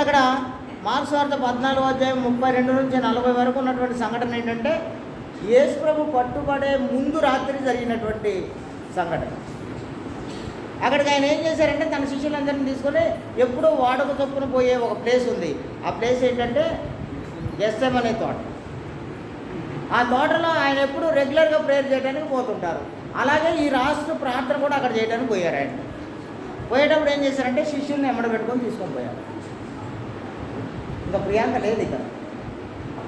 అక్కడ మార్క్స్వార్త పద్నాలుగు అధ్యాయం ముప్పై రెండు నుంచి నలభై వరకు ఉన్నటువంటి సంఘటన ఏంటంటే యేసు ప్రభు పట్టుబడే ముందు రాత్రి జరిగినటువంటి సంఘటన. అక్కడికి ఆయన ఏం చేశారంటే తన శిష్యులందరినీ తీసుకొని ఎప్పుడూ వాడక చొప్పున పోయే ఒక ప్లేస్ ఉంది. ఆ ప్లేస్ ఏంటంటే ఎస్ఎం అనే తోట. ఆ తోటలో ఆయన ఎప్పుడు రెగ్యులర్గా ప్రేయర్ చేయడానికి పోతుంటారు. అలాగే ఈ రాష్ట్ర ప్రార్థన కూడా అక్కడ చేయడానికి పోయారు ఆయన. పోయేటప్పుడు ఏం చేశారంటే శిష్యుల్ని ఎమ్మడ పెట్టుకొని తీసుకొని పోయారు. ఇంకా ప్రియాంక లేదు ఇక్కడ.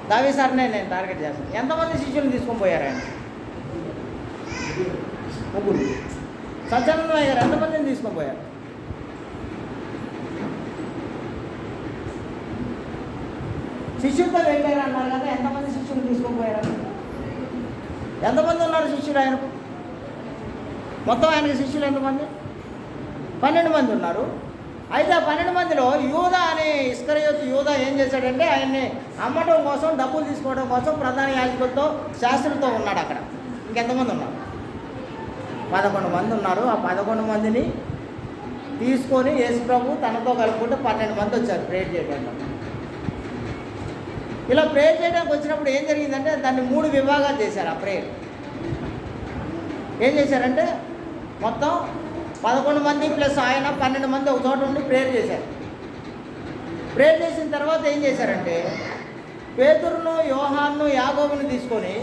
దావి సార్నే నేను టార్గెట్ చేస్తాను. ఎంతమంది శిష్యులు తీసుకొని పోయారు ఆయన? ముగ్గురు. సత్యానందమయ్య గారు ఎంతమందిని తీసుకొని పోయారు? శిష్యులతో వెళ్ళారు అన్నారు కదా? ఎంతమంది శిష్యులు తీసుకొని పోయారు? ఎంతమంది ఉన్నారు శిష్యులు ఆయనకు? మొత్తం ఆయనకి శిష్యులు ఎంతమంది? పన్నెండు మంది ఉన్నారు. అయితే ఆ పన్నెండు మందిలో యూధ అనే ఇస్కరయోతు యూదా ఏం చేశాడంటే ఆయన్ని అమ్మటం కోసం డబ్బులు తీసుకోవడం కోసం ప్రధాన యాజకులతో శాస్త్రులతో ఉన్నాడు అక్కడ. ఇంకెంతమంది ఉన్నారు? పదకొండు మంది ఉన్నారు. ఆ పదకొండు మందిని తీసుకొని యేసుప్రభు తనతో కలుపుకుంటే పన్నెండు మంది వచ్చారు ప్రేయర్ చేయడానికి. ఇలా ప్రేయర్ చేయడానికి వచ్చినప్పుడు ఏం జరిగిందంటే దాన్ని మూడు విభాగాలు చేశారు ఆ ప్రేయర్. ఏం చేశారంటే మొత్తం పదకొండు మంది ప్లస్ ఆయన పన్నెండు మంది ఒక చోట ఉండి ప్రేయర్ చేశారు. ప్రేయర్ చేసిన తర్వాత ఏం చేశారంటే పేతురును యోహాన్ను యాగోబుని తీసుకొని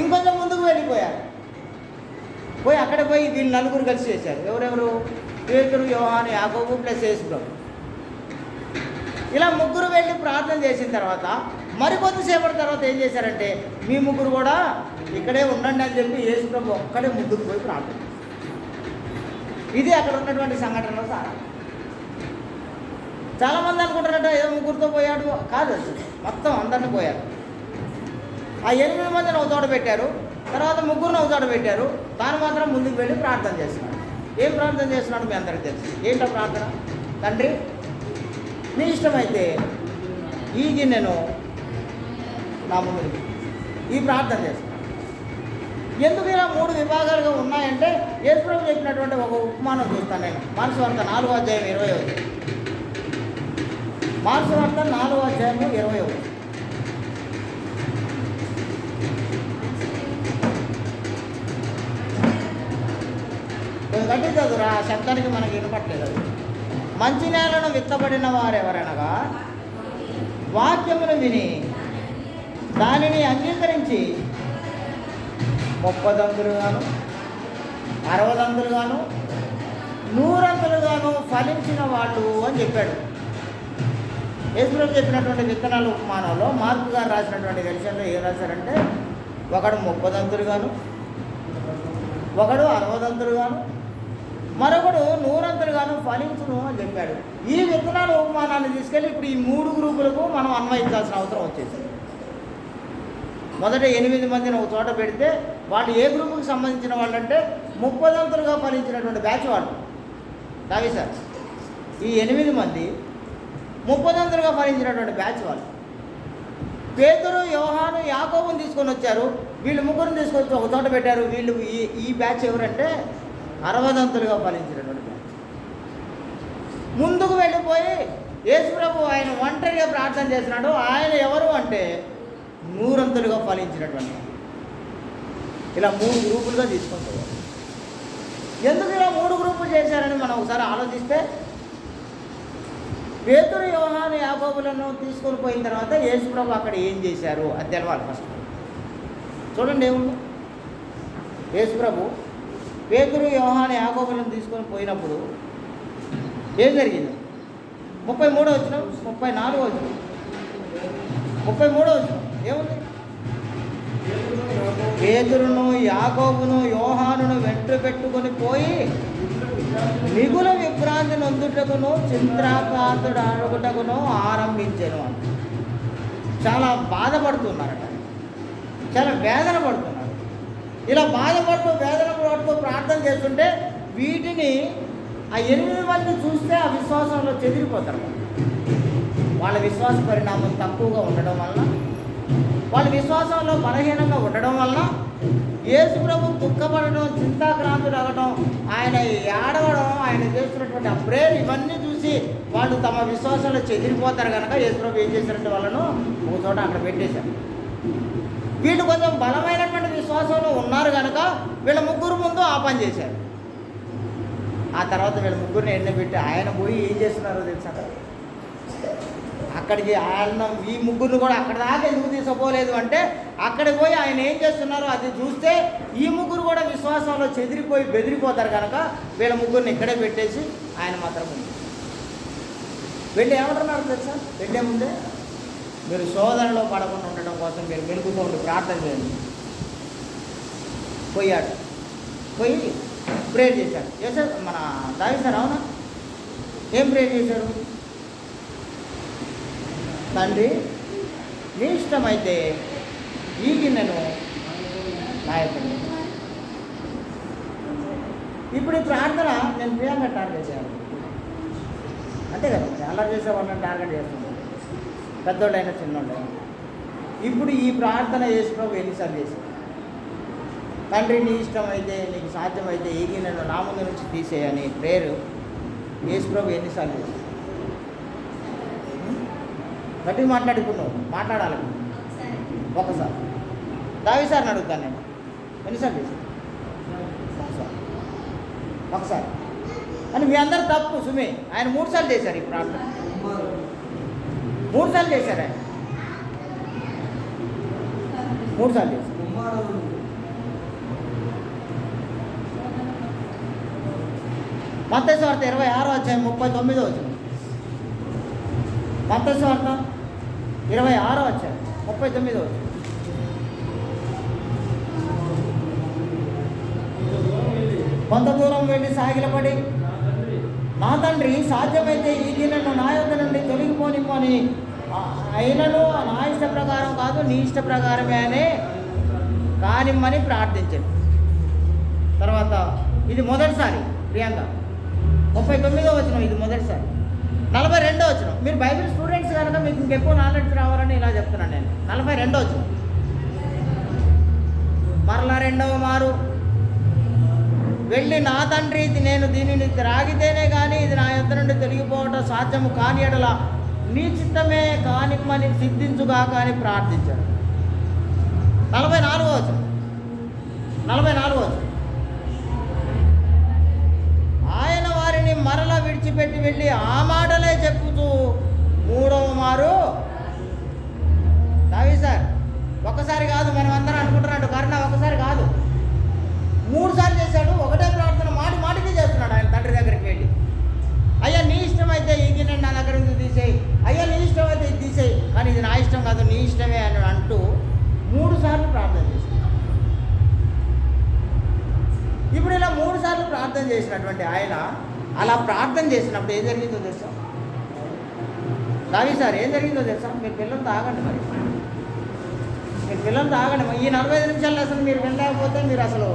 ఇంకొంచెం ముందుకు వెళ్ళిపోయారు. పోయి అక్కడ పోయి వీళ్ళు నలుగురు కలిసి చేశారు. ఎవరెవరు? పేతురు యోహాను యాగోబు ప్లస్ యేసుప్రభు ఇలా ముగ్గురు వెళ్ళి ప్రార్థన చేసిన తర్వాత మరికొద్దిసేపటి తర్వాత ఏం చేశారంటే మీ ముగ్గురు కూడా ఇక్కడే ఉండండి అని చెప్పి యేసుప్రభు ఒక్కడే ముగ్గురు పోయి ప్రార్థన చేశారు. ఇది అక్కడ ఉన్నటువంటి సంఘటనలో సారం. చాలామంది అనుకుంటారట ఏదో ముగ్గురితో పోయాడు. కాదు మొత్తం అందరిని పోయారు. ఆ ఎనిమిది మందిని ఒక చోట పెట్టారు. తర్వాత ముగ్గురిని ఒక చోట పెట్టారు. తాను మాత్రం ముందుకు వెళ్ళి ప్రార్థన చేస్తున్నాడు. ఏం ప్రార్థన చేస్తున్నాడు మీ అందరికీ తెలుసు. ఏంటో ప్రార్థన? తండ్రి నీ ఇష్టమైతే ఈ గిన్నెను నా ముందు ఈ ప్రార్థన చేస్తాను. ఎందుకు ఇలా మూడు విభాగాలుగా ఉన్నాయంటే యేసుప్రభు చెప్పినటువంటి ఒక ఉపమానం చూస్తాను నేను. మార్క్స్ వార్త నాలుగో అధ్యాయం ఇరవై ఒకటి. మార్క్స్ వార్త నాలుగో అధ్యాయం ఇరవై ఒకటి. గట్టి చదువురా ఆ శబ్దానికి మనకి వినపట్లేదు. అది మంచి నేలను విత్తబడిన వారు ఎవరనగా వాక్యమును విని దానిని అంగీకరించి ముప్పదంతులుగాను అరవదంతులుగాను నూరంతులుగాను ఫలించిన వాళ్ళు అని చెప్పాడు. యేసుప్రభు చెప్పినటువంటి విత్తనాల ఉపమానంలో మార్పు గారు రాసినటువంటి విషయంలో ఏం రాశారంటే ఒకడు ముప్పదంతులుగాను ఒకడు అరవదంతులుగాను మరొకడు నూరంతులుగాను ఫలించును అని చెప్పాడు. ఈ విత్తనాల ఉపమానాన్ని తీసుకెళ్ళి ఇప్పుడు ఈ మూడు గ్రూపులకు మనం అన్వయించాల్సిన అవసరం వచ్చేసింది. మొదట ఎనిమిది మందిని ఒక చోట పెడితే వాళ్ళు ఏ గ్రూపుకి సంబంధించిన వాళ్ళు అంటే ముప్పదంతులుగా ఫలించినటువంటి బ్యాచ్ వాళ్ళు. కావి సార్ ఈ ఎనిమిది మంది ముప్పదంతులుగా ఫలించినటువంటి బ్యాచ్ వాళ్ళు. పేదరు యోహాను యాకోబుని తీసుకొని వచ్చారు. వీళ్ళు ముగ్గురిని తీసుకొచ్చి ఒక చోట పెట్టారు. వీళ్ళు ఈ ఈ బ్యాచ్ ఎవరంటే అరవదంతులుగా ఫలించినటువంటి బ్యాచ్. ముందుకు వెళ్ళిపోయి యేసుప్రభు ఆయన ఒంటరిగా ప్రార్థన చేస్తున్నాడు. ఆయన ఎవరు అంటే నూరంతులుగా ఫలించినటువంటి ఇలా మూడు గ్రూపులుగా తీసుకొని పోయారు ఎందుకు ఇలా మూడు గ్రూపులు చేశారని మనం ఒకసారి ఆలోచిస్తే పేతురు యోహాను యాకోబులను తీసుకొని పోయిన తర్వాత యేసుప్రభు అక్కడ ఏం చేశారు? అది తెలవాలి ఫస్ట్ చూడండి ఏముంది యేసుప్రభు పేతురు యోహాను యాకోబులను తీసుకొని పోయినప్పుడు ఏం జరిగింది? ముప్పై మూడో వచ్చిన ముప్పై నాలుగో వచ్చిన ముప్పై మూడో వచ్చిన ఏముంది? పేతురును యాకోబును యోహానును వెంట పెట్టుకొని పోయి మిగుల విభ్రాంతి నొందుటకును చింత్రాపాతుడు అడుగుటకును ఆరంభించను అంట. చాలా బాధపడుతున్నారట. చాలా వేదన పడుతున్నారు. ఇలా బాధపడుతూ వేదన పడుతూ ప్రార్థన చేస్తుంటే వీటిని ఆ ఎనిమిది మంది చూస్తే ఆ విశ్వాసంలో చెదిరిపోతారు. వాళ్ళ విశ్వాస పరిణామం తక్కువగా ఉండడం వల్ల వాళ్ళ విశ్వాసంలో బలహీనంగా ఉండడం వల్ల యేసు ప్రభు దుఃఖపడడం చింతాక్రాంతులు అవ్వడం ఆయన ఏడవడం ఆయన చేస్తున్నటువంటి ఆ ప్రేయర్ ఇవన్నీ చూసి వాళ్ళు తమ విశ్వాసంలో చెదిరిపోతారు కనుక యేసుప్రభు ఏం చేశారంటే వాళ్ళను ఒక చోట అక్కడ పెట్టేశారు. వీళ్ళు కొంచెం బలమైనటువంటి విశ్వాసంలో ఉన్నారు కనుక వీళ్ళ ముగ్గురు ముందు ఆ పని చేశారు. ఆ తర్వాత వీళ్ళ ముగ్గురిని ఎండబెట్టి ఆయన పోయి ఏం చేస్తున్నారో తెలుసా? అక్కడికి ఆయన ఈ ముగ్గురిని కూడా అక్కడ దాకా ఎందుకు తీసుకుపోలేదు అంటే అక్కడికి పోయి ఆయన ఏం చేస్తున్నారో అది చూస్తే ఈ ముగ్గురు కూడా విశ్వాసంలో చెదిరిపోయి బెదిరిపోతారు కనుక వీళ్ళ ముగ్గురిని ఇక్కడే పెట్టేసి ఆయన మాత్రం ఉంది. వెళ్ళి ఏమంటున్నారు తెలుసా? వెళ్ళే ముందే మీరు శోధనలో పడకుండా ఉండడం కోసం మీరు మెలుగుతూ ఉండి ప్రార్థన చేయండి. పోయాడు. పోయి ప్రేయర్ చేశాడు. సార్? మన దావి సార్ అవునా? ఏం ప్రేయర్ చేశాడు తండ్రి నీ ఇష్టమైతే ఈ గిన్నెను నా యొక్క ఇప్పుడు ఈ ప్రార్థన నేను ప్రియాంక టార్గెట్ చేయాలి. అంతే కదా మరి చేసేవాళ్ళని టార్గెట్ చేస్తున్నాను పెద్దోళ్ళైనా చిన్నోళ్ళైనా. ఇప్పుడు ఈ ప్రార్థన యేసుప్రభు ఎన్నిసార్లు చేశాడు? తండ్రి నీ ఇష్టమైతే నీకు సాధ్యమైతే ఈ గిన్నెను నా ముందు నుంచి తీసేయని ప్రేరు యేసుప్రభు ఎన్నిసార్లు చేశాడు? గట్టిగా మాట్లాడుకున్నావు మాట్లాడాలి. ఒకసారి దావి సార్ని అడుగుతాను నేను. ఎన్నిసార్లు చేసి ఒకసారి ఒకసారి అని మీ అందరు తప్పు సుమి. ఆయన మూడు సార్లు చేశారు ఈ ప్రార్థన మూడు సార్లు చేశారు ఆయన. మూడు సార్లు చేశారు. మత్తస్వార్త ఇరవై ఆరో వచ్చాయి ముప్పై తొమ్మిదో వచ్చింది మత్తస్వార్త ఇరవై ఆరో వచ్చాయి ముప్పై తొమ్మిదో వచ్చింది కొంత దూరం వెళ్ళి సాగిలపడి నా తండ్రి సాధ్యమైతే ఈ గిన్నెను నా యొక్క నుండి తొలగిపోనిమ్మని ఆ- అయినను నా ఇష్ట ప్రకారం కాదు నీ ఇష్ట ప్రకారమే అని కానిమ్మని ప్రార్థించండి. తర్వాత ఇది మొదటిసారి ప్రియాంక. ముప్పై తొమ్మిదో వచ్చిన ఇది మొదటిసారి. నలభై రెండో వచ్చిన మీరు బైబిల్ స్టూడెంట్స్ కనుక మీకు ఇంకెక్కువ నాలెడ్జ్ రావాలని ఇలా చెప్తున్నాను నేను. నలభై రెండో వచ్చిన మరలా రెండవ మారు. వెళ్ళి నా తండ్రి ఇది నేను దీనిని త్రాగితేనే కానీ ఇది నా యొక్క నుండి తొలగిపోవటం సాధ్యము కాని ఎడల నీ చిత్తమే కాని మని సిద్ధించుగా కానీ ప్రార్థించాడు. నలభై నాలుగో వచ్చిన నలభై నాలుగో వచ్చిన ఆయన వారిని మరల విడిచిపెట్టి వెళ్ళి ఆ మాటలే చెప్పుతూ మూడవ మారు. దావి సార్ ఒక్కసారి కాదు మనం అందరం అనుకుంటున్నాడు కరుణ ఒకసారి కాదు. మూడు సార్లు చేశాడు ఒకటే ప్రార్థన మాటి మాటికి చేస్తున్నాడు ఆయన తండ్రి దగ్గరికి వెళ్ళి. అయ్యా నీ ఇష్టం అయితే ఇది నా దగ్గర నుంచి తీసేయి. అయ్యా నీ ఇష్టం అయితే ఇది తీసేయి. కానీ ఇది నా ఇష్టం కాదు నీ ఇష్టమే అని అంటూ మూడు సార్లు ప్రార్థన చేశాడు ఇప్పుడు ఇలా మూడు సార్లు ప్రార్థన చేసినటువంటి ఆయన అలా ప్రార్థన చేసినప్పుడు ఏం జరిగిందో తెలుసా? రావి సార్ ఏం జరిగిందో తెలుసా? మీరు పిల్లలు తాగండి మరి. మీరు పిల్లలు తాగండి మరి. ఈ నలభై ఐదు నిమిషాలు అసలు మీరు వినలేకపోతే మీరు అసలు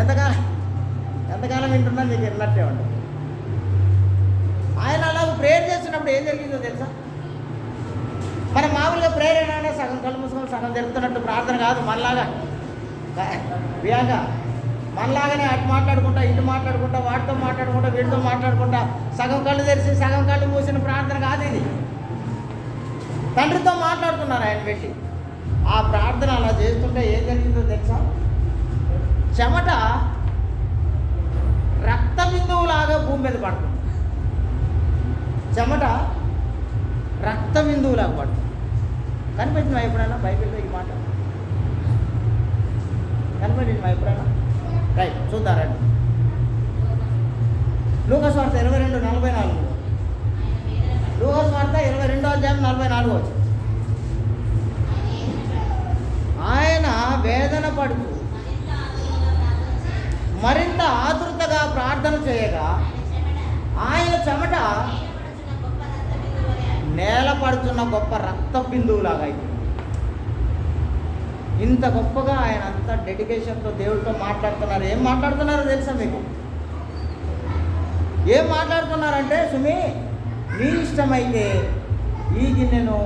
ఎంతకాలం ఎంతకాలం వింటున్నా మీకు విన్నట్టే ఉంటుంది ఆయన అలా ప్రేయర్ చేస్తున్నప్పుడు ఏం జరిగిందో తెలుసా? మన మామూలుగా ప్రేయర్ అయినా సగం కళ్ళు సగం జరుగుతున్నట్టు ప్రార్థన కాదు మనలాగా. ప్రియాంక మనలాగానే అటు మాట్లాడుకుంటా ఇటు మాట్లాడుకుంటా వాటితో మాట్లాడుకుంటా వీటితో మాట్లాడుకుంటా సగం కళ్ళు తెరిచి సగం కళ్ళు మూసిన ప్రార్థన కాదు ఇది. తండ్రితో మాట్లాడుతున్నారు ఆయన పెట్టి. ఆ ప్రార్థన అలా చేస్తుంటే ఏం జరిగిందో తెలుసా? చెమట రక్త బిందువులాగా భూమి మీద పడుతుంది. చెమట రక్త బిందువులాగా పడుతుంది. కనిపెట్టిన ఎప్పుడైనా బైబిల్లో ఈ మాట? కనిపెట్టిన ఎప్పుడైనా? రైట్ చూద్దాం రండి. లూకస్ వార్త ఇరవై రెండు నలభై నాలుగు. లూకస్ వార్త ఇరవై రెండో అధ్యాయం నలభై నాలుగు వచ్చింది. ఆయన వేదన పడుతూ మరింత ఆతృతగా ప్రార్థన చేయగా ఆయన చెమట నేల పడుతున్న గొప్ప రక్త బిందువులాగా అయింది. ఇంత గొప్పగా ఆయన అంత డెడికేషన్తో దేవుడితో మాట్లాడుతున్నారు. ఏం మాట్లాడుతున్నారో తెలుసా మీకు? ఏం మాట్లాడుతున్నారంటే సుమి నీ ఇష్టమైతే ఈ గిన్నెను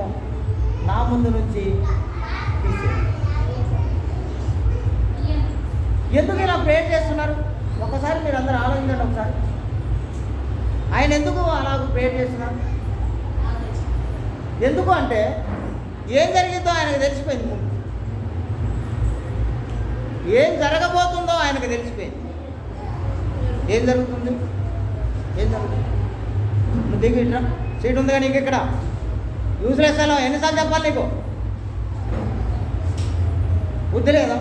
నా ముందు నుంచి తీసే ఎందుకు ఇలా ప్రేర్ చేస్తున్నారు? ఒకసారి మీరు అందరూ ఆలోచించండి ఒకసారి. ఆయన ఎందుకు అలాగ ప్రేర్ చేస్తున్నారు? ఎందుకు అంటే ఏం జరిగిందో ఆయనకు తెలిసిపోయింది ముందు. ఏం జరగబోతుందో ఆయనకు తెలిసిపోయింది. ఏం జరుగుతుంది? ఏం జరుగుతుంది? నువ్వు దిగి సీట్ ఉందిగా నీకు ఇక్కడ? యూస్లెస్ అలా ఎన్నిసార్లు చెప్పాలి నీకు? బుద్ధి లేదా?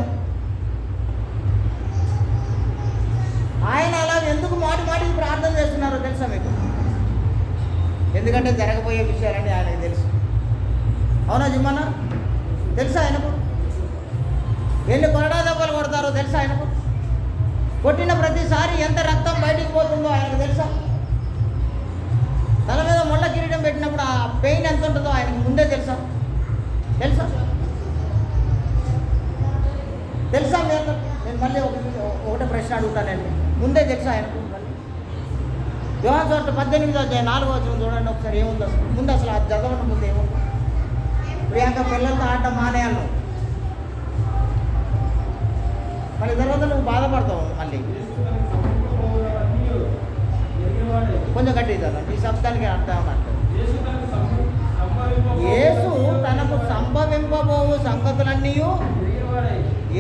ఆయన అలా ఎందుకు మాటి మాటికి ప్రార్థన చేస్తున్నారో తెలుసా మీకు? ఎందుకంటే జరగబోయే విషయాలని ఆయనకు తెలుసు. అవునా జిమ్మన్న? తెలుసా ఆయనకు? వెళ్ళి కొరడా దెబ్బలు కొడతారో తెలుసా ఆయనకు? కొట్టిన ప్రతిసారి ఎంత రక్తం బయటికి పోతుందో ఆయనకు తెలుసా? తల మీద ముళ్ళ కిరీటం పెట్టినప్పుడు ఆ పెయిన్ ఎంత ఉంటుందో ఆయనకు ముందే తెలుసా? తెలుసా? తెలుసా మీ నేను మళ్ళీ ఒకటి ఒకటే ప్రశ్న అడుగుతానండి ముందే తెలుసా ఆయనకు? మళ్ళీ యోహాన్ చోట పద్దెనిమిది వచ్చాయి నాలుగో వచ్చిన చూడండి ఒకసారి ఏముంది అసలు? ముందు అసలు అది చదవడం ముందు ఏముంది? ప్రియాంక పిల్లలతో ఆడటం మానేయాలి మళ్ళీ తర్వాత నువ్వు బాధపడతావు మళ్ళీ. కొంచెం గట్టి చదవండి. ఈ శబ్దానికి అర్థం అంటే యేసు తనకు సంభవింపబోవు సంగతులన్నీ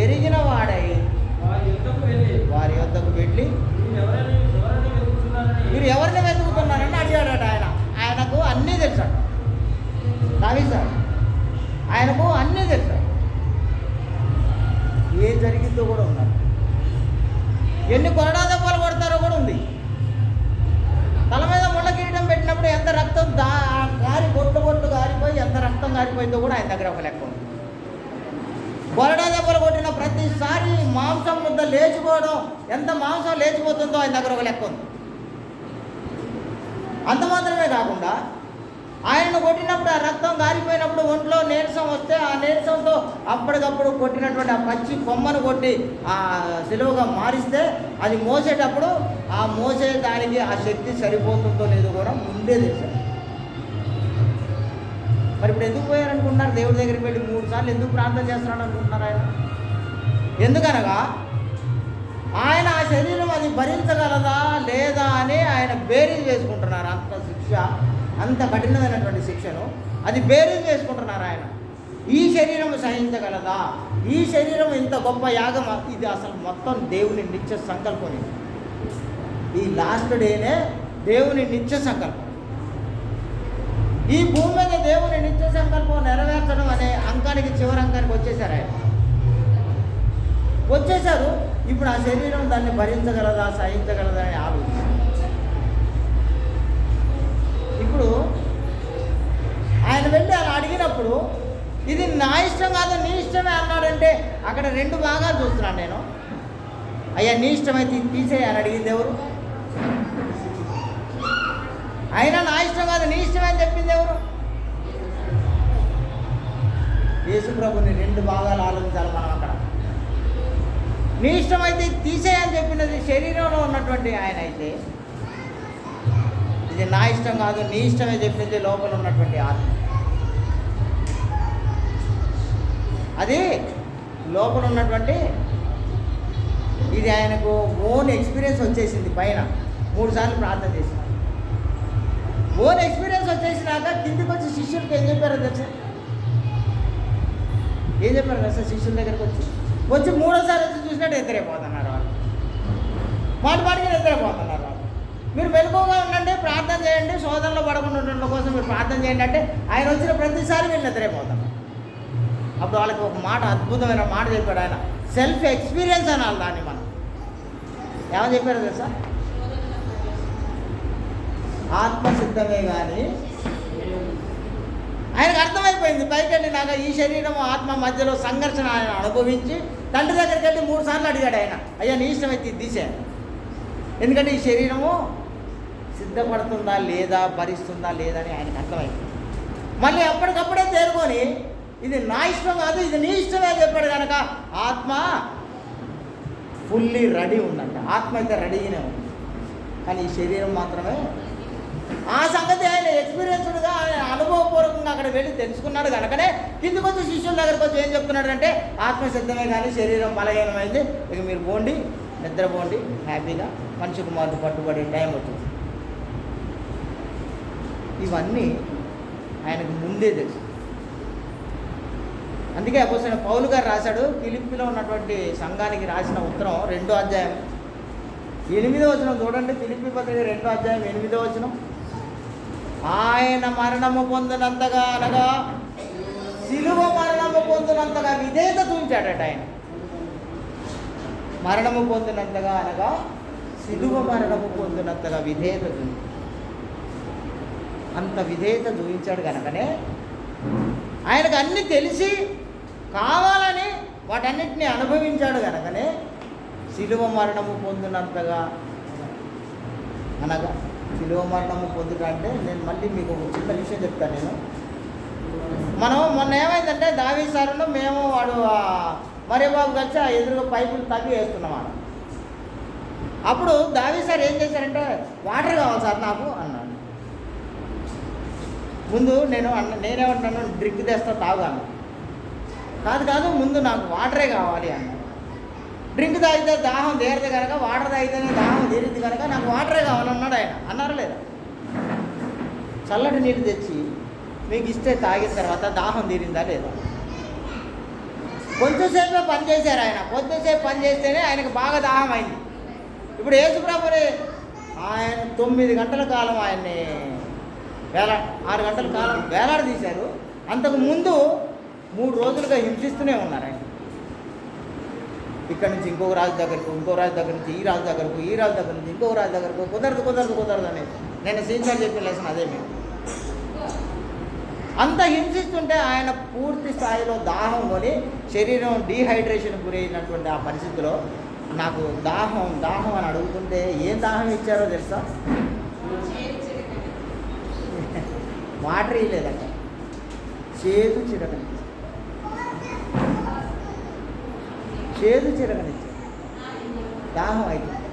ఎరిగిన వాడై వారి యొద్దకు వెళ్ళి మీరు ఎవరిని వెతుకుతున్నారని అడిగాడట ఆయన. ఆయనకు అన్నీ తెలుసాడు దావిస్తాడు ఆయనకు అన్నీ తెలుసాడు ఏం జరిగిందో కూడా ఉన్నారు ఎన్ని కొరడా దెబ్బలు కొడతారో కూడా ఉంది. తల మీద ముళ్ళ కిరీటం పెట్టినప్పుడు ఎంత రక్తం దా గారి బొట్టు బొట్టు గారిపోయి ఎంత రక్తం గారిపోయిందో కూడా ఆయన దగ్గర ఒక లెక్క ఉంది. కొరడా దెబ్బలు కొట్టిన ప్రతిసారి మాంసం ముద్ద లేచిపోవడం ఎంత మాంసం లేచిపోతుందో ఆయన దగ్గర ఒక లెక్క ఉంది. అంత మాత్రమే కాకుండా ఆయనను కొట్టినప్పుడు ఆ రక్తం గారిపోయినప్పుడు ఒంట్లో నీరసం వస్తే ఆ నీరసంతో అప్పటికప్పుడు కొట్టినటువంటి ఆ పచ్చి కొమ్మను కొట్టి ఆ సెలవుగా మారిస్తే అది మోసేటప్పుడు ఆ మోసే దానికి ఆ శక్తి సరిపోతుందో లేదో కూడా ముందే తెలుసు. మరి ఇప్పుడు ఎందుకు పోయారనుకుంటున్నారు? దేవుడి దగ్గరికి వెళ్ళి మూడు సార్లు ఎందుకు ప్రార్థన చేస్తున్నాడు అనుకుంటున్నారు ఆయన? ఎందుకనగా ఆయన ఆ శరీరం అది భరించగలదా లేదా అని ఆయన బేరీజ్ వేసుకుంటున్నారు. అంత శిక్ష అంత కఠినమైనటువంటి శిక్షను. అది బేరీజ్ వేసుకుంటున్నారు ఆయన. ఈ శరీరం సహించగలదా? ఈ శరీరం ఇంత గొప్ప యాగం ఇది అసలు మొత్తం దేవుని నిత్య సంకల్పం ఇది. ఈ లాస్ట్ డేనే దేవుని నిత్య సంకల్పం. ఈ భూమి మీద దేవుని నిత్య సంకల్పం నెరవేర్చడం అనే అంకానికి చివరి అంకానికి వచ్చేసారు ఆయన. వచ్చేసారు. ఇప్పుడు ఆ శరీరం దాన్ని భరించగలదా సహించగలదా అని ఆలోచించారు ఇప్పుడు ఆయన వెళ్ళి అలా అడిగినప్పుడు ఇది నా ఇష్టం కాదు నీ ఇష్టమే అన్నాడంటే అక్కడ రెండు భాగాలు చూస్తున్నాను నేను. అయ్యా నీ ఇష్టమైతే ఇది అని అడిగింది ఎవరు? అయినా నా ఇష్టం కాదు నీ ఇష్టమే అని చెప్పింది ఎవరు? యేసుప్రభుని రెండు భాగాలు ఆలోచించాలి మనం అక్కడ. నీ ఇష్టమైతే తీసేయని చెప్పినది శరీరంలో ఉన్నటువంటి ఆయన అయితే ఇది నా ఇష్టం కాదు నీ ఇష్టమే చెప్పింది లోపల ఉన్నటువంటి ఆత్మ. అది లోపల ఉన్నటువంటి ఇది ఆయనకు ఓన్ ఎక్స్పీరియన్స్ వచ్చేసింది పైన. మూడు సార్లు ప్రార్థన చేసిన ఓన్ ఎక్స్పీరియన్స్ వచ్చేసినాక కిందికి వచ్చి శిష్యులకి ఏం చెప్పారో తెలుసా? ఏం చెప్పారు తెలుసా శిష్యుల దగ్గరకు వచ్చి? వచ్చి మూడోసారి వచ్చి చూసినట్టు ఎదురైపోతున్నారు వాళ్ళు. మాట మాటికి నిద్రపోతున్నారు. మీరు మెలకువగా ఉండండి ప్రార్థన చేయండి సోదరులో పడకుండా ఉండడం కోసం మీరు ప్రార్థన చేయండి అంటే ఆయన వచ్చిన ప్రతిసారి వీళ్ళు నిద్రైపోతున్నారు అప్పుడు వాళ్ళకి ఒక మాట అద్భుతమైన మాట చెప్పాడు ఆయన. సెల్ఫ్ ఎక్స్పీరియన్స్ అనాలి దాన్ని మనం. ఏమని చెప్పారు తెలుసా? ఆత్మసిద్ధమే కానీ ఆయనకు అర్థమైపోయింది. పైకి వెళ్ళి నాకు ఈ శరీరం ఆత్మ మధ్యలో సంఘర్షణ ఆయన అనుభవించి తండ్రి దగ్గరికి వెళ్ళి మూడు సార్లు అడిగాడు ఆయన. అయ్యా నీ ఇష్టమైతే ఇది తీసే ఎందుకంటే ఈ శరీరము సిద్ధపడుతుందా లేదా భరిస్తుందా లేదా అని ఆయనకు అర్థమైంది. మళ్ళీ అప్పటికప్పుడే తేరుకొని ఇది నా ఇష్టం కాదు ఇది నీ ఇష్టమే చెప్పాడు కనుక ఆత్మ ఫుల్లీ రెడీ ఉందంట. ఆత్మ అయితే రెడీగానే ఉంది. కానీ ఈ శరీరం మాత్రమే ఆ సంగతి ఆయన ఎక్స్పీరియన్స్డ్గా ఆయన అనుభవపూర్వకంగా అక్కడ వెళ్ళి తెలుసుకున్నాడు కనుకనే కిందికి వచ్చి శిష్యుల దగ్గరకు వచ్చి ఏం చెప్తున్నాడు అంటే ఆత్మ సిద్ధమే కానీ శరీరం బలహీనమైంది. ఇక మీరు పోండి నిద్రపోండి హ్యాపీగా మనిషి కుమారుడు పట్టుబడి టైం వచ్చింది ఇవన్నీ ఆయనకు ముందే తెలుసు. అందుకే అపోసిన పౌలు గారు రాశాడు ఫిలిపిలో ఉన్నటువంటి సంఘానికి రాసిన ఉత్తరం రెండో అధ్యాయం. ఎనిమిదో వచనం చూడండి ఫిలిపి పత్రిక రెండో అధ్యాయం ఎనిమిదో వచనం. ఆయన మరణము పొందినంతగా అనగా సిలువ మరణము పొందినంతగా విధేయత చూపించాడట ఆయన. మరణము పొందినంతగా అనగా సిలువ మరణము పొందినంతగా విధేయత చూపించాడు. అంత విధేయత చూపించాడు కనుకనే ఆయనకు అన్నీ తెలిసి కావాలని వాటన్నిటిని అనుభవించాడు కనుకనే శిలువ మరణము పొందినంతగా అనగా శిలువ మరణము పొందుట అంటే నేను మళ్ళీ మీకు ఒక చిన్న విషయం చెప్తాను నేను. మనం మొన్న ఏమైందంటే దావీ సారును మేము వాడు మరేబాబు కలిసి ఆ ఎదురుగా పైపులు తవ్వి వేస్తున్నాం అప్పుడు దావీ సార్ ఏం చేశారంటే వాటర్ కావాలి సార్ నాకు అన్నాడు. ముందు నేను అన్న నేనేమంటున్నాను డ్రింక్ తెస్తా తాగాను కాదు కాదు ముందు నాకు వాటరే కావాలి అన్న. డ్రింక్ తాగితే దాహం తీరదు కనుక వాటర్ తాగితేనే దాహం తీరుద్ది కనుక నాకు వాటరే కావాలన్నాడు ఆయన. అన్నారు లేదా? చల్లటి నీళ్ళు తెచ్చి మీకు ఇస్తే తాగిన తర్వాత దాహం తీరిందా లేదా? కొంచెంసేపే పని చేశారు ఆయన. కొంచెంసేపు పని చేస్తేనే ఆయనకు బాగా దాహం అయింది. ఇప్పుడు యేసుప్రభుని ఆయన తొమ్మిది గంటల కాలం ఆయన్ని వేలా ఆరు గంటల కాలం వేలాడదీశారు అంతకు ముందు మూడు రోజులుగా హింసిస్తూనే ఉన్నారు ఆయన. ఇక్కడ నుంచి ఇంకొక రాజు దగ్గరకు ఇంకో రాజు దగ్గర నుంచి ఈ రాజు దగ్గరకు ఈ రాజు దగ్గర నుంచి ఇంకొక రాజు దగ్గరకు కుదరదు కుదరదు కుదరదు అని నేను సీనియర్ చెప్పిన లెసన్ అదే మేము అంత హింసిస్తుంటే ఆయన పూర్తి స్థాయిలో దాహం కొని శరీరం డీహైడ్రేషన్ గురైనటువంటి ఆ పరిస్థితిలో నాకు దాహం దాహం అని అడుగుతుంటే ఏం దాహం ఇచ్చారో తెలుసా? వాటర్ వేయలేదట. చేదు చిరకని చేదు చిరకనిచ్చారు దాహం అవుతుంది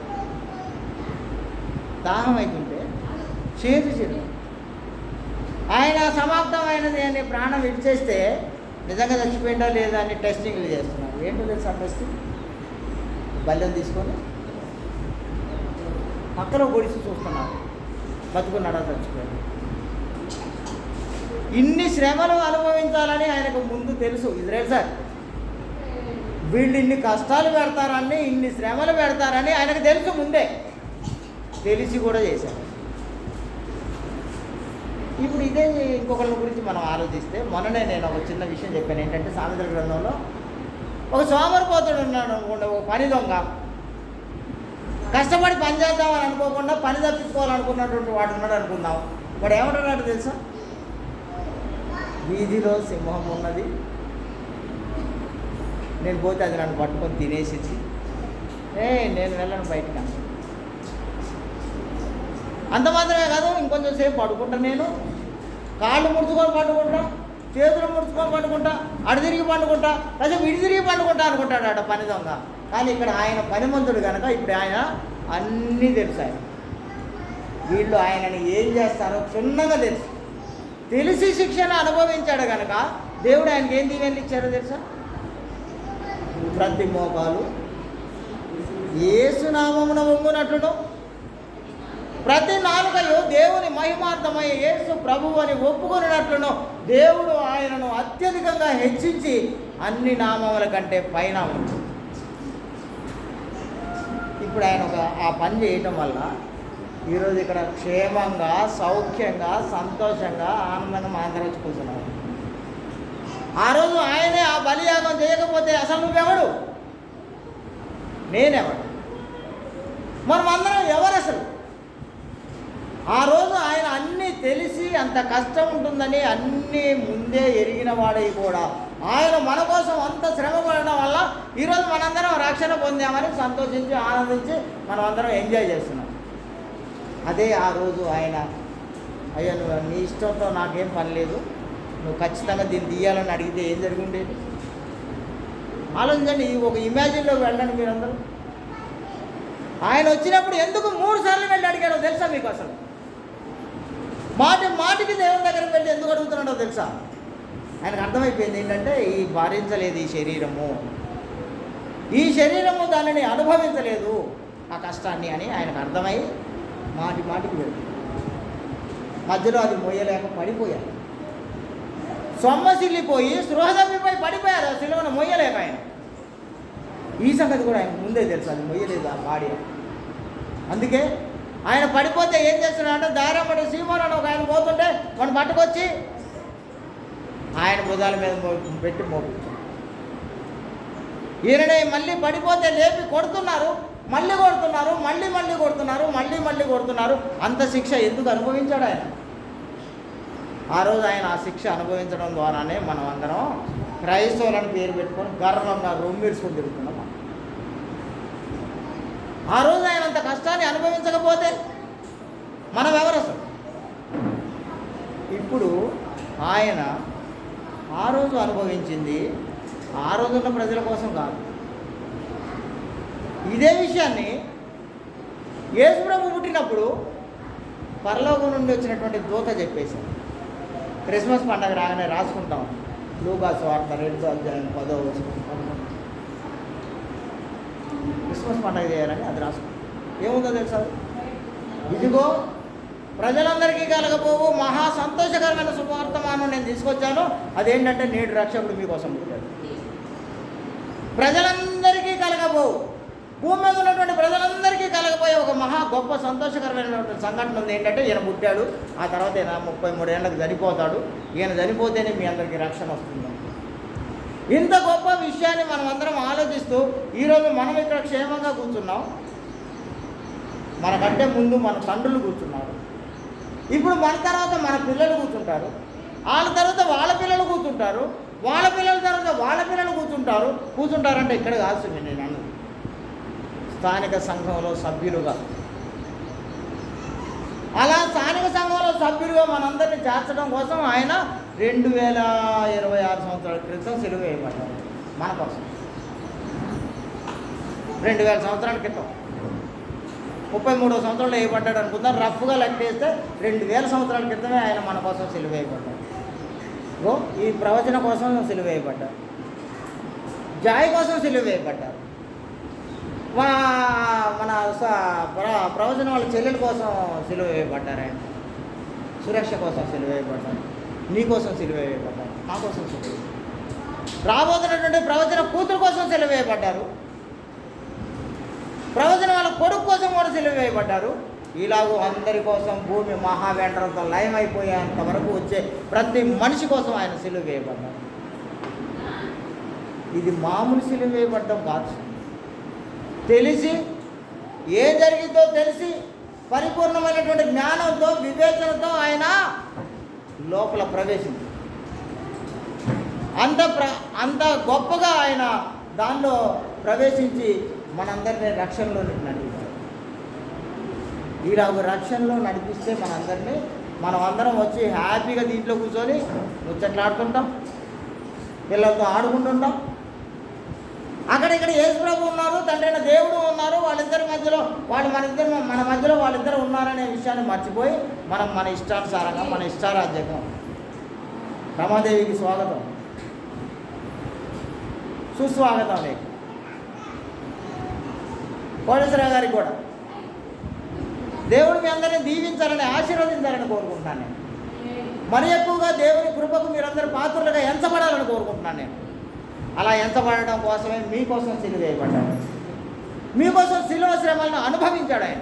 దాహం అవుతుంటే చేదు చిరక ఆయన సమాప్తమైనది అని ప్రాణం విడిచేస్తే నిజంగా చచ్చిపోయిందా లేదా అని టెస్టింగ్లు చేస్తున్నారు. ఏంటో తెలుసు టెస్టింగ్ బల్లెం తీసుకొని పక్కన పొడిచి చూస్తున్నారు. బతుకున్నాడా చచ్చిపోయాడు? ఇన్ని శ్రమలు అనుభవించాలని ఆయనకు ముందు తెలుసు. ఇజ్రాయల్ సార్ వీళ్ళు ఇన్ని కష్టాలు పెడతారని ఇన్ని శ్రమలు పెడతారని ఆయనకు తెలుసు ముందే. తెలిసి కూడా చేశారు. ఇప్పుడు ఇదే ఇంకొకళ్ళ గురించి మనం ఆలోచిస్తే మొన్ననే నేను ఒక చిన్న విషయం చెప్పాను. ఏంటంటే సామెతల గ్రంథంలో ఒక సోమరిపోతుడు ఉన్నాడు అనుకోండి ఒక పని దొంగ. కష్టపడి పని చేద్దామని అనుకోకుండా పని తప్పించుకోవాలనుకున్నటువంటి వాడు ఉన్నాడు అనుకుందాం. వాడు ఏమంటున్నాడు తెలుసా? వీధిలో సింహం ఉన్నది. నేను పోతే అది నన్ను పట్టుకొని తినేసేసి ఏ నేను వెళ్ళను బయటకు అంత మాత్రమే కాదు ఇంకొంచెం సేపు పడుకుంటా నేను. కాళ్ళు ముడుచుకొని పడుకుంటా చేతులు ముడుచుకొని పడుకుంటా అడు తిరిగి పండుకుంటా లేదా ఇటు తిరిగి పండుకుంటా అనుకుంటాడు అట పని దొంగ. కానీ ఇక్కడ ఆయన పనిమంతుడు కనుక ఇప్పుడు ఆయన అన్నీ తెలుసు ఆయన వీళ్ళు ఆయనని ఏం చేస్తారో క్షుణ్ణంగా తెలుసు. తెలిసి శిక్షణ అనుభవించాడు కనుక దేవుడు ఆయనకి ఏం దీవెనలు ఇచ్చారో తెలుసా? ప్రతి మోకాలు ఏసునామమున ఒంగునట్లు ప్రతి నాలుకయు దేవుని మహిమార్థమై యేసు ప్రభువు అని ఒప్పుకున్నట్లును. దేవుడు ఆయనను అత్యధికంగా హెచ్చించి అన్ని నామముల కంటే పైన ఉంది ఇప్పుడు ఆయన ఒక ఆ పని చేయటం వల్ల ఈరోజు ఇక్కడ క్షేమంగా సౌఖ్యంగా సంతోషంగా ఆనందంగా మా అందరం వచ్చి ఆ రోజు ఆయనే ఆ బలియాగం చేయకపోతే అసలు నువ్వెవడు? నేనెవడు? మనం అందరం ఎవరు అసలు? ఆ రోజు ఆయన అన్నీ తెలిసి అంత కష్టం ఉంటుందని అన్నీ ముందే ఎరిగిన వాడై కూడా ఆయన మన కోసం అంత శ్రమ పడడం వల్ల ఈరోజు మనందరం రక్షణ పొందామని సంతోషించి ఆనందించి మనం అందరం ఎంజాయ్ చేస్తున్నాం. అదే ఆ రోజు ఆయన అయ్యా నువ్వు నీ ఇష్టంతో నాకేం పని లేదు. నువ్వు ఖచ్చితంగా దీన్ని తీయాలని అడిగితే ఏం జరుగుండేది? ఆలోచించండి ఒక ఇమాజిన్లోకి వెళ్ళండి మీరందరూ. ఆయన వచ్చినప్పుడు ఎందుకు మూడు సార్లు వెళ్ళి అడిగాడో తెలుసా మీకు అసలు? మాటి మాటికి దేవుని దగ్గరికి వెళ్ళి ఎందుకు అడుగుతున్నాడో తెలుసా? ఆయనకు అర్థమైపోయింది ఏంటంటే ఈ భరించలేదు ఈ శరీరము. ఈ శరీరము దానిని అనుభవించలేదు ఆ కష్టాన్ని అని ఆయనకు అర్థమై మాటి మాటికి వెళ్తుంది. మధ్యలో అది మొయ్యలేక పడిపోయారు. సొమ్మసిల్లిపోయి సృహదమ్మిపై పడిపోయారు. ఆ సిలువను మొయ్యలేక ఆయన. ఈ సంగతి కూడా ఆయన ముందే తెలుసు. అది మొయ్యలేదు ఆ బాడీ అందుకే ఆయన పడిపోతే ఏం చేస్తున్నాడంటే దారమ్మడి సీమోన్ ఒక ఆయన పోతుంటే మనం పట్టుకొచ్చి ఆయన భుజాల మీద పెట్టి మోపించాడు ఈయననే మళ్ళీ పడిపోతే లేపి కొడుతున్నారు. మళ్ళీ కొడుతున్నారు మళ్ళీ మళ్ళీ కొడుతున్నారు మళ్ళీ మళ్ళీ కొడుతున్నారు. అంత శిక్ష ఎందుకు అనుభవించాడు ఆయన? ఆ రోజు ఆయన ఆ శిక్ష అనుభవించడం ద్వారానే మనం అందరం క్రైస్తవులను పేరు పెట్టుకొని గర్వంగా రొమ్మిడుచుకొని తిరుగుతున్నాం. ఆ రోజు ఆయన అంత కష్టాన్ని అనుభవించకపోతే మనం ఎవరు అసలు? ఇప్పుడు ఆయన ఆ రోజు అనుభవించింది ఆ రోజున్న ప్రజల కోసం కాదు. ఇదే విషయాన్ని యేసుప్రభు పుట్టినప్పుడు పరలోకం నుండి వచ్చినటువంటి దూత చెప్పేశారు. క్రిస్మస్ పండగ రాగానే రాసుకుంటాం. లూకాస్ వార్త రెండో అధ్యాయం పదో క్రిస్మస్ పండగ చేయాలని అది రాసుకుంటాం ఏముందో తెలుసా? ఇదిగో ప్రజలందరికీ కలగబోవు మహా సంతోషకరమైన శుభవర్తమానం నేను తీసుకొచ్చాను. అదేంటంటే నేడు రక్షకుడు మీకోసం పుట్టాడు. ప్రజలందరికీ కలగబోవు. భూమి మీద ఉన్నటువంటి ప్రజలందరికీ కలగపోయే ఒక మహా గొప్ప సంతోషకరమైనటువంటి సంఘటన ఉంది. ఏంటంటే ఈయన పుట్టాడు ఆ తర్వాత ఈయన ముప్పై మూడు ఏళ్ళకి చనిపోతాడు. ఈయన చనిపోతేనే మీ అందరికీ రక్షణ వస్తుంది. ఇంత గొప్ప విషయాన్ని మనం అందరం ఆలోచిస్తూ ఈరోజు మనం ఇక్కడ క్షేమంగా కూర్చున్నాం. మనకంటే ముందు మన తండ్రులు కూర్చున్నారు. ఇప్పుడు మన తర్వాత మన పిల్లలు కూర్చుంటారు. వాళ్ళ తర్వాత వాళ్ళ పిల్లలు కూర్చుంటారు. వాళ్ళ పిల్లల తర్వాత వాళ్ళ పిల్లలు కూర్చుంటారు. కూర్చుంటారంటే ఇక్కడ కాదు నేను స్థానిక సంఘంలో సభ్యులుగా. అలా స్థానిక సంఘంలో సభ్యులుగా మనందరినీ చేర్చడం కోసం ఆయన రెండు వేల ఇరవై ఆరు సంవత్సరాల క్రితం సెలవు వేయబడ్డారు. మన కోసం. రెండు వేల సంవత్సరాల క్రితం. ముప్పై మూడో సంవత్సరంలో వేయబడ్డాడు అనుకుందాం. రఫ్గా లెక్కేస్తే రెండు వేల సంవత్సరాల క్రితమే ఆయన మన కోసం సెలవు వేయబడ్డాడు. ఓ ఈ ప్రవచన కోసం సెలవు వేయబడ్డారు జాయ్ కోసం సెలవు వేయబడ్డారు ప్రవచనం వాళ్ళ చెల్లెల కోసం సిలువ వేయబడ్డారే. సురక్ష కోసం సిలువ వేయబడ్డారు. నీ కోసం సిలువ వేయబడ్డారు. నా కోసం సిలువ రాబోతున్నటువంటి ప్రవచన కూతురు కోసం సెలవు వేయబడ్డారు. ప్రవచన వాళ్ళ కొడుకు కోసం కూడా సెలవు వేయబడ్డారు. ఇలాగూ అందరి కోసం భూమి మహావేంటరంతో లయమైపోయేంత వరకు వచ్చే ప్రతి మనిషి కోసం ఆయన సెలవు వేయబడ్డారు. ఇది మామూలు సెలవు వేయబడ్డం కాదు. తెలిసి ఏం జరిగిందో తెలిసి పరిపూర్ణమైనటువంటి జ్ఞానంతో వివేచనతో ఆయన లోపల ప్రవేశించి అంత ప్ర అంత గొప్పగా ఆయన దానిలో ప్రవేశించి మనందరినీ రక్షణలోనికి ఇలా ఒక రక్షణలో నడిపిస్తే మనందరినీ మనం అందరం వచ్చి హ్యాపీగా దీంట్లో కూర్చొని ముచ్చట్లాడుతుంటాం పిల్లలతో ఆడుకుంటుంటాం. అక్కడ ఇక్కడ యేసుప్రభు ఉన్నారు తండ్రి దేవుడు ఉన్నారు వాళ్ళిద్దరి మధ్యలో వాళ్ళు మన ఇద్దరు మన మధ్యలో వాళ్ళిద్దరు ఉన్నారనే విషయాన్ని మర్చిపోయి మనం మన ఇష్టానుసారంగా మన ఇష్టారాజ్యకం రమాదేవికి స్వాగతం. సుస్వాగతం నీకు. కోటేశ్వరరావు గారికి కూడా. దేవుడు మీ అందరినీ దీవించాలని ఆశీర్వదించాలని కోరుకుంటున్నాను నేను. మరి ఎక్కువగా దేవుని కృపకు మీరందరూ పాత్రలుగా ఎంచబడాలని కోరుకుంటున్నాను నేను. అలా ఎంత పడడం కోసమే మీకోసం సిలువ వేయబడ్డాడు మీకోసం సిలువ శ్రమలను అనుభవించాడు ఆయన.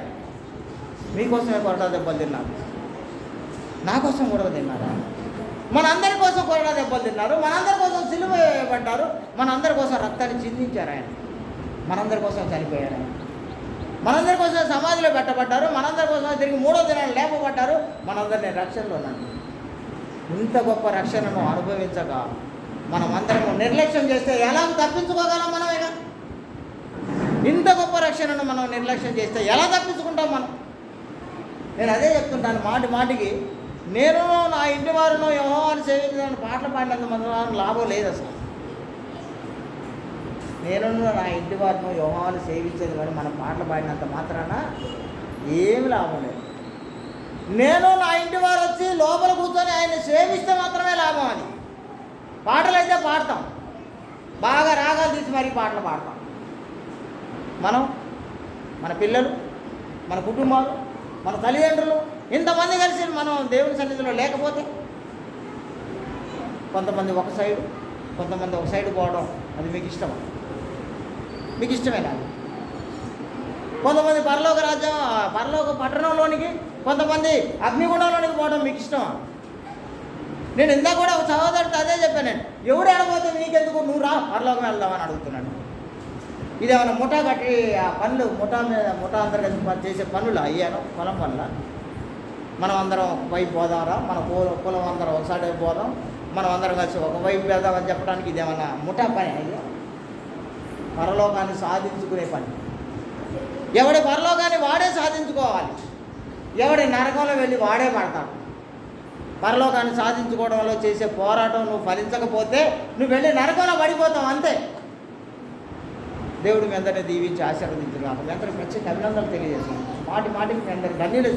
మీకోసమే కొరడా దెబ్బలు తిన్నారు. నా కోసం కూడా తిన్నారా? మనందరి కోసం కొరడా దెబ్బలు తిన్నారు. మనందరి కోసం సిలువ వేయబడ్డారు. మనందరి కోసం రక్తాన్ని చిందించారు ఆయన. మనందరి కోసం చనిపోయారు ఆయన. మనందరి కోసం సమాధిలో పెట్టబడ్డారు. మనందరి కోసం తిరిగి మూడో దినాలు లేపబడ్డారు. మనందరిని రక్షణలో ఉన్నాను ఇంత గొప్ప రక్షణను అనుభవించగా మనం అందరము నిర్లక్ష్యం చేస్తే ఎలా తప్పించుకోగలం మనం ఇక ఇంత గొప్ప రక్షణను మనం నిర్లక్ష్యం చేస్తే ఎలా తప్పించుకుంటాం మనం? నేను అదే చెప్తుంటాను మాటి మాటికి నేను నా ఇంటి వారిను యహోవాన్ని సేవించడానికి పాటలు పాడినంత మన లాభం లేదు అసలు. నేను నా ఇంటి వారిను యోహాన్ని సేవించేది కానీ మనం పాటలు పాడినంత మాత్రాన ఏమి లాభం లేదు. నేను నా ఇంటి వారు వచ్చి లోపల కూర్చొని ఆయన్ని సేవిస్తే మాత్రమే లాభం అది. పాటలు అయితే పాడతాం. బాగా రాగాలు తీసి మరీ పాటలు పాడతాం. మనం మన పిల్లలు మన కుటుంబాలు మన తల్లిదండ్రులు ఇంతమంది కలిసి మనం దేవుని సన్నిధిలో లేకపోతే కొంతమంది ఒక సైడ్ కొంతమంది ఒక సైడ్ పోవడం అది మీకు ఇష్టమా? మీకు ఇష్టమేనా? అది? కొంతమంది పరలోక రాజ్యం పరలోక పట్టణంలోనికి కొంతమంది అగ్నిగుండంలోనికి పోవడం మీకు ఇష్టమా? నేను ఇందా కూడా ఒక సహోదరుడితో అదే చెప్పాను నేను. ఎవరు ఆడపోతే నీకెందుకు? నువ్వు రా పరలోకం వెళ్దామని అడుగుతున్నాను. ఏమైనా ముఠా కట్టి ఆ పనులు ముఠా మీద ముఠా అంతర్గత పని చేసే పనులు? అయ్యాను పొలం పనుల? మనం అందరం ఒక వైపు పోదాంరా? మన కుల కులం అందరం ఒకసారి పోదాం. మనం అందరం కలిసి ఒక వైపు వెళ్దామని చెప్పడానికి ఇదేమన్నా ముఠా పని అయ్యా? పరలోకాన్ని సాధించుకునే పని. ఎవడి పరలోకాన్ని వాడే సాధించుకోవాలి. ఎవడి నరకంలో వెళ్ళి వాడే పడతాడు. పరలోకాన్ని సాధించుకోవడంలో చేసే పోరాటం నువ్వు ఫలించకపోతే నువ్వు వెళ్ళి నరకంలో పడిపోతావు అంతే. దేవుడు మీ అందరినీ దీవించి ఆశీర్వదించుగాక మీ అందరికి ప్రత్యేక అభినందనలు తెలియజేస్తాను మాటి మాటికి మీ అందరికి ధన్యులు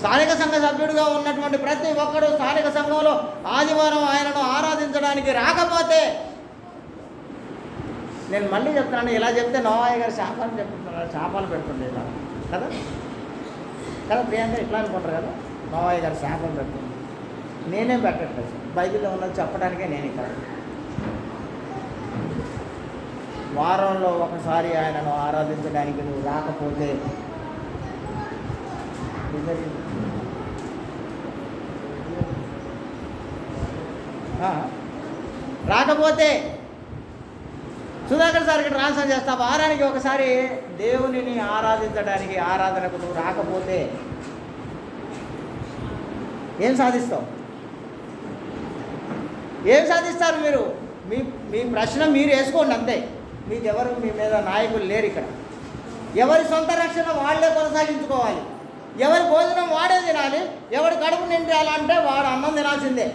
స్థానిక సంఘ సభ్యుడిగా ఉన్నటువంటి ప్రతి ఒక్కడు స్థానిక సంఘంలో ఆదివారం ఆయనను ఆరాధించడానికి రాకపోతే నేను మళ్ళీ చెప్తున్నాను ఇలా చెప్తే నోవాయి గారు శాపాలు చెప్తున్నారు శాపాలు పెడుతుండే కదా? కదా ప్రియాంక ఇట్లా అనుకుంటారు కదా? నోవాయి గారు శాపం పెడుతుంది నేనే పెట్టట్లేదు. బైబిల్లో ఉన్నది చెప్పడానికే నేను ఇక్కడ. వారంలో ఒకసారి ఆయనను ఆరాధించడానికి నువ్వు రాకపోతే రాకపోతే సుధాకర్ సార్ ఇక్కడ ట్రాన్స్ఫర్ చేస్తా. వారానికి ఒకసారి దేవునిని ఆరాధించడానికి ఆరాధనకు నువ్వు రాకపోతే ఏం సాధిస్తాం ఏం సాధిస్తారు మీరు? మీ మీ ప్రశ్న మీరు వేసుకోండి అంతే. మీకు ఎవరు మీ మీద నాయకులు లేరు ఇక్కడ. ఎవరి సొంత రక్షణ వాళ్ళే కొనసాగించుకోవాలి. ఎవరి భోజనం వాడే తినాలి ఎవడి కడుపు నిండాలంటే వాడు అన్నం తినాల్సిందే.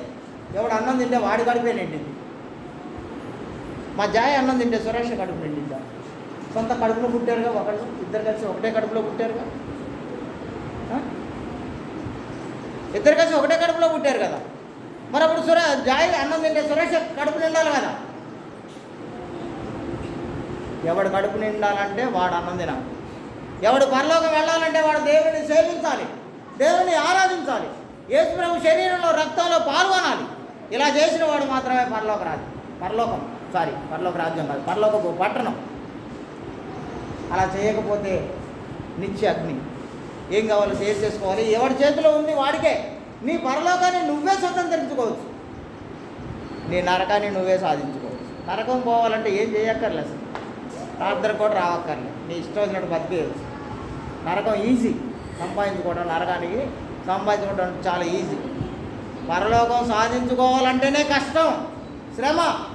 ఎవడు అన్నం తింటే వాడి కడుపే నిండింది. మా జాయ అన్నం తింటే సురేష్ కడుపు నిండిందా? సొంత కడుపులో పుట్టారుగా ఒకళ్ళు? ఇద్దరు కలిసి ఒకటే కడుపులో పుట్టారుగా ఆ? ఇద్దరు కలిసి ఒకటే కడుపులో పుట్టారు కదా. మరి అప్పుడు సురే జాయి అన్నం తింటే సురేష్ కడుపు నిండాలి కదా. ఎవడు కడుపు నిండాలంటే వాడు అన్నం తినాలి. ఎవడు పరలోకం వెళ్ళాలంటే వాడు దేవుని సేవించాలి. దేవుని ఆరాధించాలి. యేసు ప్రభు శరీరంలో రక్తంలో పాల్గొనాలి. ఇలా చేసిన వాడు మాత్రమే పరలోక రాజ్యం పరలోకం సారీ పరలోక రాజ్యం కాదు పరలోకపు పట్టణం. అలా చేయకపోతే నిత్య అగ్ని. ఏం కావాలో చేర్ చేసుకోవాలి. ఎవరి చేతిలో ఉంది వాడికే. నీ పరలోకాన్ని నువ్వే స్వతంత్రించుకోవచ్చు. నీ నరకాన్ని నువ్వే సాధించుకోవచ్చు. నరకం పోవాలంటే ఏం చేయక్కర్లే అసలు. ప్రార్థన కూడా రావక్కర్లే. నీ ఇష్టం వచ్చినట్టు బతికేయచ్చు. నరకం ఈజీ సంపాదించుకోవడం నరకానికి సంపాదించుకోవడం చాలా ఈజీ పరలోకం సాధించుకోవాలంటేనే కష్టం. శ్రమ.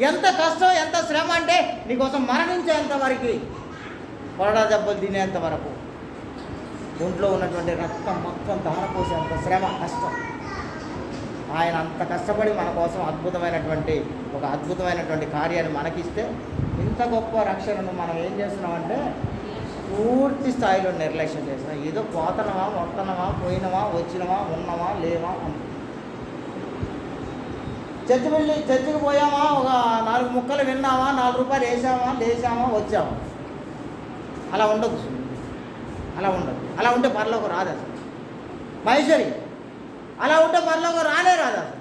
ఎంత కష్టం ఎంత శ్రమ అంటే నీకోసం మరణించేంత వరకు కొరడా దెబ్బలు తినేంత వరకు. ఒంట్లో ఉన్నటువంటి రక్తం మొత్తం ధారపోసేంత శ్రమ కష్టం. ఆయన అంత కష్టపడి మన కోసం అద్భుతమైనటువంటి ఒక అద్భుతమైనటువంటి కార్యాన్ని మనకిస్తే ఇంత గొప్ప రక్షణను మనం ఏం చేస్తున్నామంటే పూర్తి స్థాయిలో నిర్లక్ష్యం చేస్తున్నాం. ఏదో పోతనమా మొత్తనమా పోయినమా వచ్చినమా ఉన్నమా లేవా అంత చర్చి వెళ్ళి చర్చికి పోయామా ఒక నాలుగు ముక్కలు విన్నామా నాలుగు రూపాయలు వేసామా లేచామా వచ్చామా? అలా ఉండదు అలా ఉండదు. అలా ఉంటే పరలోకం రాదు అసలు. మహేశ్వరి అలా ఉంటే పరలోకం రానే రాదు అసలు.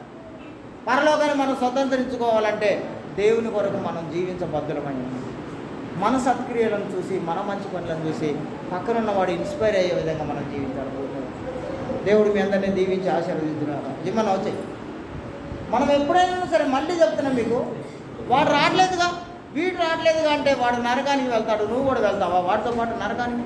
పరలోకాన్ని మనం స్వతంత్రించుకోవాలంటే దేవుని కొరకు మనం జీవించబద్ధులమై మన సత్క్రియలను చూసి మన మంచి పనులను చూసి పక్కనున్న వాడు ఇన్స్పైర్ అయ్యే విధంగా మనం జీవించాలి. దేవుడు మీ అందరినీ దీవించి ఆశీర్వదించున్నారు జిమ్మన వచ్చాయి మనం ఎప్పుడైనా సరే మళ్ళీ చెప్తున్నాం మీకు వాడు రావట్లేదుగా వీడు రావట్లేదుగా అంటే వాడు నరకానికి వెళ్తాడు నువ్వు కూడా వెళ్తావా? వాడితో పాటు నరకానికి?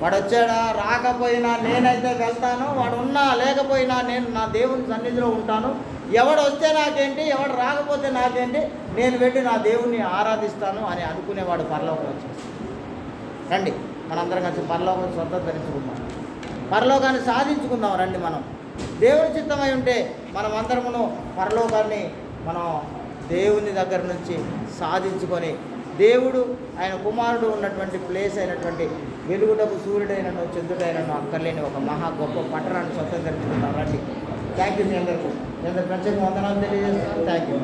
వాడు వచ్చాడా రాకపోయినా నేనైతే వెళ్తాను. వాడు ఉన్నా లేకపోయినా నేను నా దేవుని సన్నిధిలో ఉంటాను. ఎవడు వస్తే నాకేంటి? ఎవడు రాకపోతే నాకేంటి? నేను వెళ్ళి నా దేవుణ్ణి ఆరాధిస్తాను అని అనుకునేవాడు పరలోకం వచ్చేస్తాను రండి మనందరం కలిసి పరలోకం స్వతంత్రించుకుందాం. పరలోకాన్ని సాధించుకుందాం రండి మనం. దేవుని చిత్తమై ఉంటే మనం అందరమును పరలోకాన్ని మనం దేవుని దగ్గర నుంచి సాధించుకొని దేవుడు ఆయన కుమారుడు ఉన్నటువంటి ప్లేస్ అయినటువంటి వెలుగుటకు సూర్యుడైనను చంద్రుడైనను అక్కర్లేని ఒక మహా గొప్ప పట్టణాన్ని స్వతంత్రించుకుంటాం. రండి. థ్యాంక్ యూ మీ అందరికీ. మీ అందరు ప్రత్యేక వందనాలు తెలియజేస్తాను థ్యాంక్ యూ